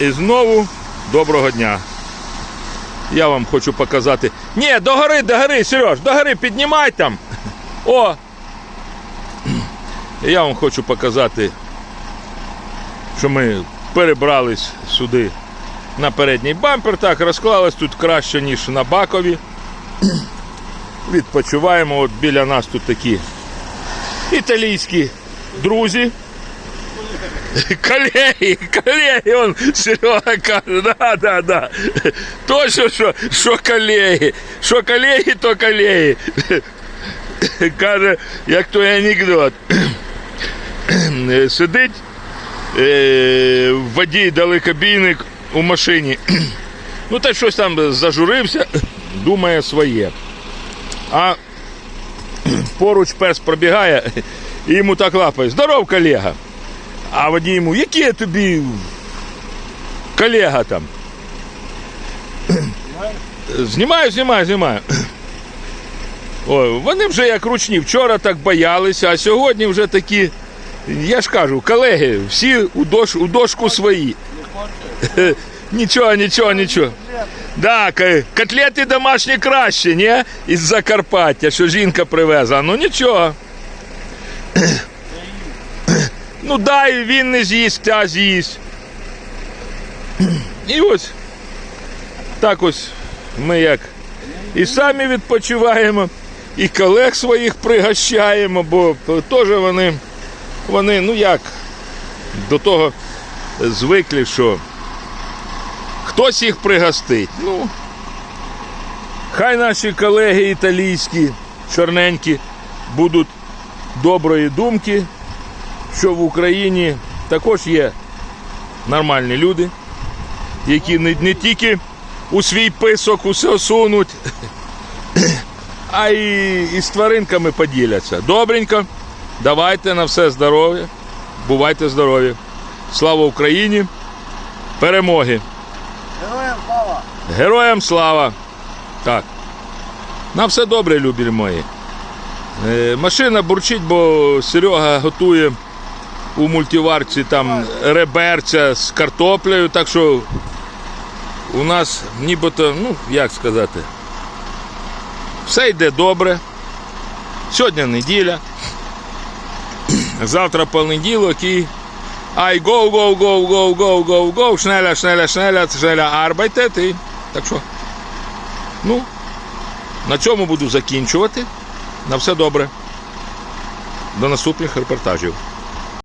І знову доброго дня. Я вам хочу показати. Ні, догори, догори, Сереж, догори, піднімай там. О! Я вам хочу показати, що ми перебрались сюди на передній бампер. Так, розклалось тут краще, ніж на бакові. Відпочиваємо. От біля нас тут такі італійські друзі. Колеги, колеги, он Серега каже, да, да, да. Точно, що, що колеги. Що колеги, то колеги. Каже, як той анекдот. Сидить е, водій далекобійник у машині. Ну, та щось там зажурився, думає своє. А поруч пес пробігає і йому так лапає. Здоров, колега. А водій йому, який я тобі колега там? Знімаю, знімаю, знімаю. Ой, вони вже як ручні. Вчора так боялися, а сьогодні вже такі, я ж кажу, колеги, всі у, дош, у дошку свої. Нічого, нічого, нічого. Да, ка- котлети домашні краще, ні? Із Закарпаття, що жінка привезла. Ну нічого. Ну дай він не з'їсть, а з'їсть. І ось так ось ми як і самі відпочиваємо, і колег своїх пригощаємо, бо теж вони, вони, ну як, до того звикли, що хтось їх пригостить. Ну, хай наші колеги італійські, чорненькі, будуть доброї думки, що в Україні також є нормальні люди, які не, не тільки у свій писок усе сунуть, а і, і з тваринками поділяться. Добренько, давайте на все здоров'я, бувайте здорові. Слава Україні! Перемоги! Героям слава! Героям слава! Так. На все добре, любі мої. Е, машина бурчить, бо Серега готує у мультиварці там реберця з картоплею, так що у нас нібито, ну, як сказати, все йде добре. Сьогодні неділя. Завтра понеділок і Ай, гоу, гоу, гоу, гоу, гоу, гоу, гоу, шнеля, шнеля, шнеля, шнеля, арбайтет так що. Ну, на цьому буду закінчувати. На все добре. До наступних репортажів.